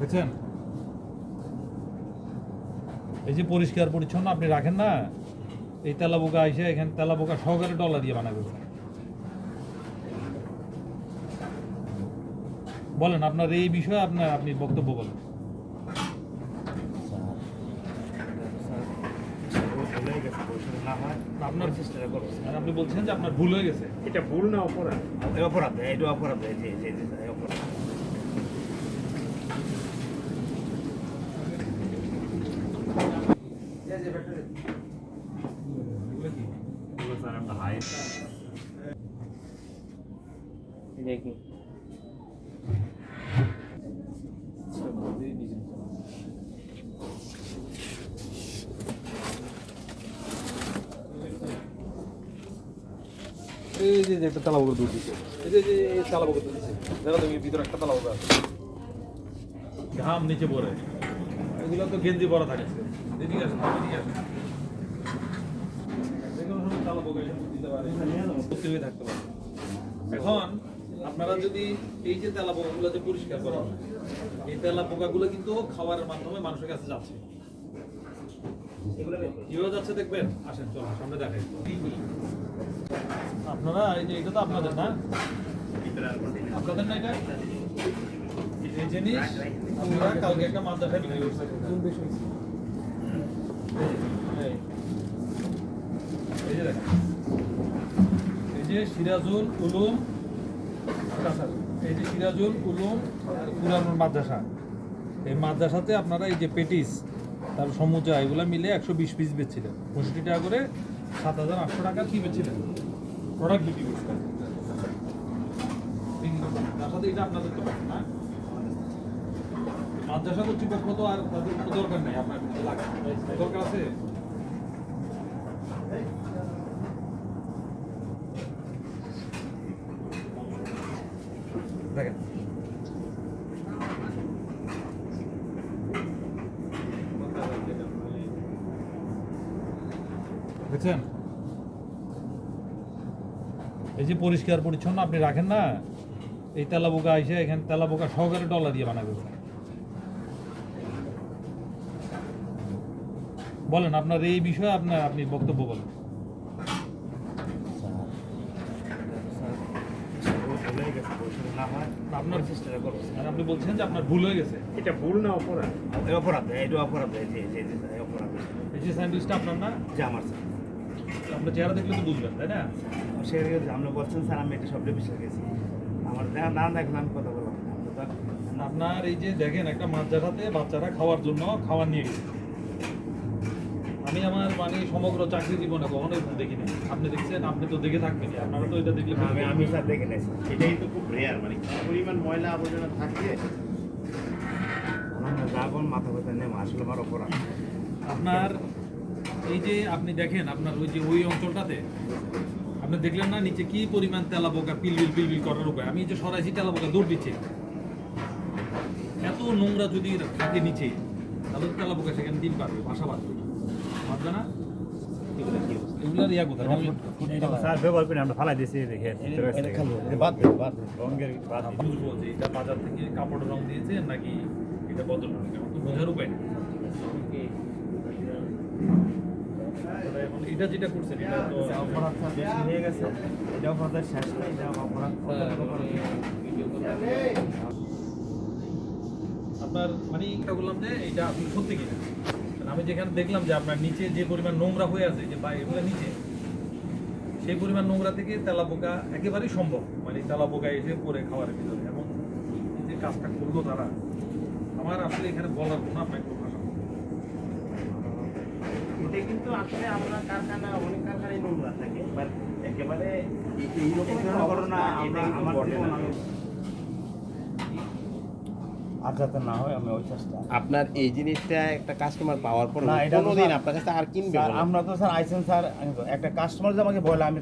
দেখছেন? এই যে পরিষ্কার পরিচ্ছন্ন আপনি রাখেন না এই তেলা বোকা এসে এখানে তেলা বোকা সহকারে ডলার দিয়ে বানাবে বলেন আপনার এই বিষয়ে আপনার আপনি বক্তব্য বলেন। আপনার আপনি বলছেন যে আপনার ভুল হয়ে গেছে। এটা ভুল না অপরাধ। অপরাধ এটা অপরাধ। জি জি জি অপরাধ দেখি। এই যে যে একটা তালা বোকা দুধ দিচ্ছে এই যে যে তালা বোকা দুধ দিচ্ছে দেখো তুমি ভিতরে একটা তালা বোকা আছে। ঘাম নিচে পড়ে। এগুলো তো গেঞ্জি পরা থাকে। এদিকে আসে এদিকে আসে যেকোনো সময় তালা বোকা এসে মুখ দিতে পারে ভর্তি থাকতে পারে এখন আপনারা যদি এই যে তেলা পোকাগুলো যে পরিষ্কার করা এই তেলা পোকাগুলো কিন্তু খাবারের মাধ্যমে মানুষের কাছে যাচ্ছে। কীভাবে যাচ্ছে দেখবেন? আসেন চলো সামনে দেখাই। আপনারা এই যে এটা তো আপনাদের না? আপনাদের না এটা? জিনিস, আমরা কালকে একটা মাদ্রাসায় বিক্রি করছি। এই। যে সিরাজুল উলুম এই যে সিরাজুল উলুম আর কুরআনুল মাদ্রাসা। এই মাদ্রাসাতে আপনারা এই যে পেটিস, তার সমুচা, এগুলো মিলে একশো বিশ পিস বেচছিলেন। পঁয়ষট্টি টাকা করে সাত হাজার আটশো টাকা কি বেচছিলেন? প্রোডাক্ট বিক্রি করছিলেন। তার সাথে এটা আপনাদের তো না মাদ্রাসা তো দরকার আপনার দরকার আছে? এই যে পরিষ্কার পরিচ্ছন্ন আপনি রাখেন না, এই তেলা বোকা এসে এখানে তেলা বোকা সহকারে ডলার দিয়ে বানাবে বলেন আপনার এই বিষয়ে আপনার আপনি বক্তব্য বলেন। আপনার আর আপনি বলছেন যে আপনার ভুল হয়ে গেছে। এটা ভুল না অপরাধ? অপরাধ এটা অপরাধ অপরাধ। এই যে স্যান্ডউইচটা আপনার না? যে আমার স্যার। আপনার চেহারা দেখলে তো বুঝবেন তাই না? সে বলছেন স্যার আমি এটা বিশ্বাস গেছি আমার দেখা না আমি কথা বললাম আপনার এই যে দেখেন একটা মাছ মাদ্রাসাতে বাচ্চারা খাওয়ার জন্য খাওয়ার নিয়ে গেছে। আমি আমার মানে সমগ্র চাকরি জীবনে কখনো এরকম দেখিনি। আপনি দেখছেন আপনি তো দেখে থাকবেন আপনারা তো এটা দেখলে আমি আমি স্যার দেখে নেছি এটাই তো খুব রেয়ার মানে কি পরিমাণ ময়লা আবর্জনা থাকে? আমার যা কোন মাথা ব্যথা নেই আসলে আমার অপরাধ আপনার এই যে আপনি দেখেন আপনার ওই যে ওই অঞ্চলটাতে আপনি দেখলেন না নিচে কি পরিমাণ তেলা পোকা পিলবিল পিলবিল করার উপায়? আমি এই যে সরাইছি তেলা পোকা দৌড় দিচ্ছে। এত নোংরা যদি থাকে নিচে তাহলে তো তেলা পোকা সেখানে ডিম পারবে বাসা বাঁধবে। বাজার থেকে কাপড়ের রং দিয়েছে নাকি এটা বদল বোঝার উপায় নেই। এটা যেটা করছেন এটা তো অপরাধ স্যার বেশি হয়ে গেছে। এটা অপরাধের শেষ নেই এটা অপরাধ আপনার মানে এটা বললাম যে এটা আপনি সত্যি কিনা? আমি যেখানে দেখলাম যে আপনার নিচে যে পরিমাণ নোংরা হয়ে আছে, যে বা এগুলো নিচে, সেই পরিমাণ নোংরা থেকে তেলা পোকা একেবারেই সম্ভব। মানে তেলা পোকা এসে পরে খাওয়ার ভিতরে। এবং যে কাজটা করল তারা, আমার আসলে এখানে বলার কোনো আপনার কোনো ভাষা। এটা কিন্তু আসলে আমরা কারখানা, অনেক কারখানায় নোংরা থাকে বাট একেবারে এইরকম ঘটনা আমরা আমার আর যাতে না হয় আমি ওই চেষ্টা আপনার এই জিনিসটা একটা কাস্টমার পাওয়ার পর না, এটা কোনোদিন আপনার কাছে আর কিনবে। আমরা তো স্যার আইসেন স্যার একটা কাস্টমার যে আমাকে বলে আমি